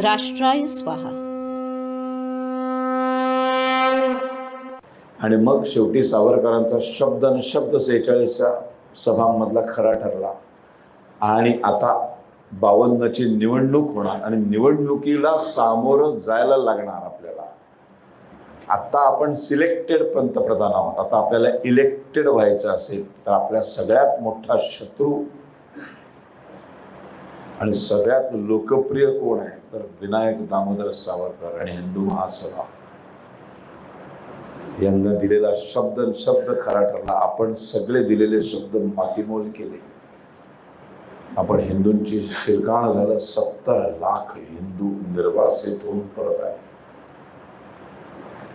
राष्ट्राय स्वाहा. आणि मग शेवटी सावरकरांचा शब्द आणि शब्द सेहेचाळीसच्या सभांमधला खरा ठरला. आणि आता बावन्नची निवडणूक होणार आणि निवडणुकीला सामोरं जायला लागणार आपल्याला. आता आपण सिलेक्टेड पंतप्रधान आहोत. आता आपल्याला इलेक्टेड व्हायचं असेल तर आपल्या सगळ्यात मोठा शत्रू आणि सगळ्यात लोकप्रिय कोण आहे? तर विनायक दामोदर सावरकर आणि हिंदू महासभा. यांना दिलेला शब्द शब्द खरा ठरला आपण सगळे दिलेले शब्द मातीमोल केले. आपण हिंदूंची शिरकाण झालं सत्तर लाख हिंदू निर्वासित होऊन परत आहे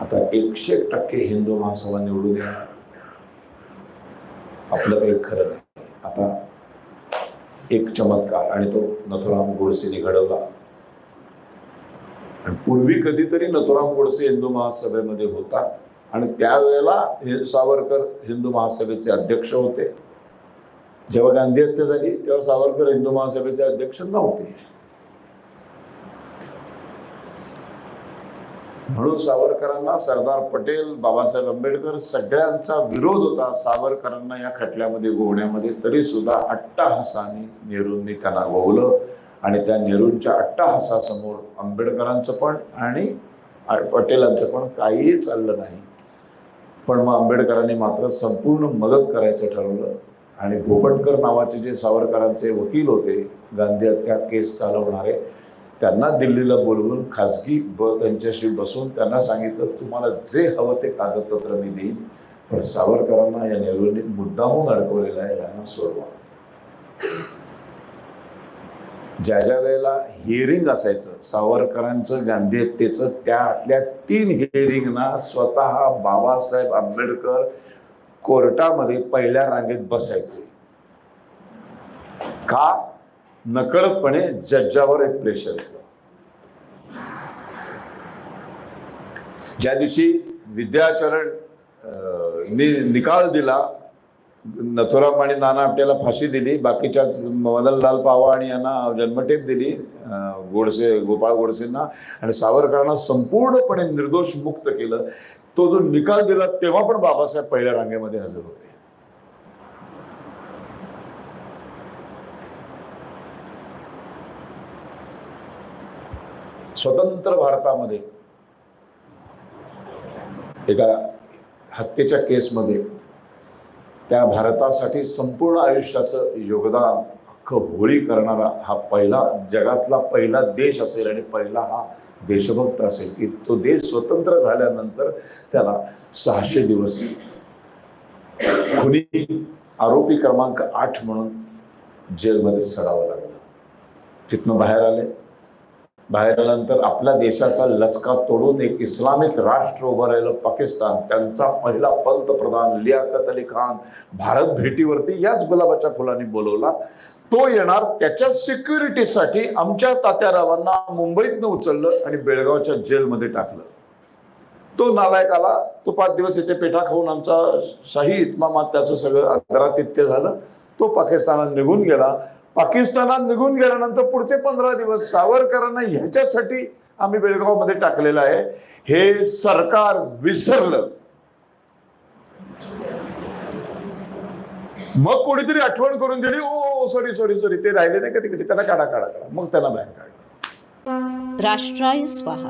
आता एकशे टक्के हिंदू महासभा निवडून येणार. आपलं काही खरं नाही. आता एक चमत्कार आणि तो नथुराम गोडसेने घडवला. आणि पूर्वी कधीतरी नथुराम गोडसे हिंदू महासभेमध्ये होता आणि त्यावेळेला हे सावरकर हिंदू महासभेचे अध्यक्ष होते. जेव्हा गांधी हत्या झाली तेव्हा सावरकर हिंदू महासभेचे अध्यक्ष नव्हते. म्हणून सावरकरांना सरदार पटेल बाबासाहेब आंबेडकर सगळ्यांचा विरोध होता. सावरकरांना या खटल्यामध्ये गोवण्यामध्ये तरी सुद्धा अट्टाहासाने नेहरूंनी त्यांना गोवलं आणि त्या नेहरूंच्या अट्टाहासासमोर आंबेडकरांचं पण आणि पटेलांचं पण काहीही चाललं नाही. पण मग आंबेडकरांनी मात्र संपूर्ण मदत करायचं ठरवलं आणि भोपटकर नावाचे जे सावरकरांचे वकील होते गांधी हत्या केस चालवणारे त्यांना दिल्लीला बोलवून खाजगी ब त्यांच्याशी बसून त्यांना सांगितलं तुम्हाला जे हवं ते कागदपत्र मी देईन पण सावरकरांना या नेहरूंनी मुद्दामून अडकवलेला आहे यांना सोडवा. ज्या ज्या वेळेला हिअरिंग असायचं सावरकरांचं गांधी हत्येचं त्यातल्या तीन हिअरिंगना स्वतः बाबासाहेब आंबेडकर कोर्टामध्ये पहिल्या रांगेत बसायचे. का? नकळतपणे जज्जावर एक प्रेशर येतं. ज्या दिवशी विद्याचरण नि निकाल दिला नथुराम आणि नाना आपट्याला फाशी दिली बाकीच्या मदनलाल पावा आणि यांना जन्मठेप दिली गोडसे गोपाळ गोडसेंना आणि सावरकरांना संपूर्णपणे निर्दोष मुक्त केलं तो जो निकाल दिला तेव्हा पण बाबासाहेब पहिल्या रांगेमध्ये हजर होते. स्वतंत्र भारतामध्ये. एका हत्येच्या केसमध्ये त्या भारतासाठी संपूर्ण आयुष्याचं योगदान अख्खं होळी करणारा हा पहिला जगातला पहिला देश असेल आणि पहिला हा देशभक्त असेल की तो देश स्वतंत्र झाल्यानंतर त्याला सहाशे दिवस. खुनी आरोपी क्रमांक आठ म्हणून जेलमध्ये सडावं लागलं. तिथनं बाहेर आले. बाहेर आल्यानंतर आपल्या देशाचा लचका तोडून एक इस्लामिक राष्ट्र उभं राहिलं पाकिस्तान. त्यांचा पहिला पंतप्रधान लियाकत अली खान भारत भेटीवरती याच गुलाबाच्या फुलांनी बोलवला. तो येणार त्याच्या सिक्युरिटीसाठी आमच्या तात्यारावांना मुंबईतनं उचललं आणि बेळगावच्या जेलमध्ये टाकलं. तो नालायक आला. तो पाच दिवस इथे पेठा खाऊन आमचा शाही इतमामात त्याचं सगळं आदरातिथ्य झालं. तो पाकिस्तानात निघून गेला. पाकिस्तानात निघून गेल्यानंतर पुढचे पंधरा दिवस सावरकरांना ह्याच्यासाठी आम्ही बेळगावमध्ये टाकलेलं आहे. हे सरकार विसरलं. मग कोणीतरी आठवण करून दिली ओ सॉरी सॉरी सॉरी ते राहिले नाही का तिकडे? त्यांना काढा काढा काढा. मग त्यांना बाहेर काढलं राष्ट्राय स्वाहा.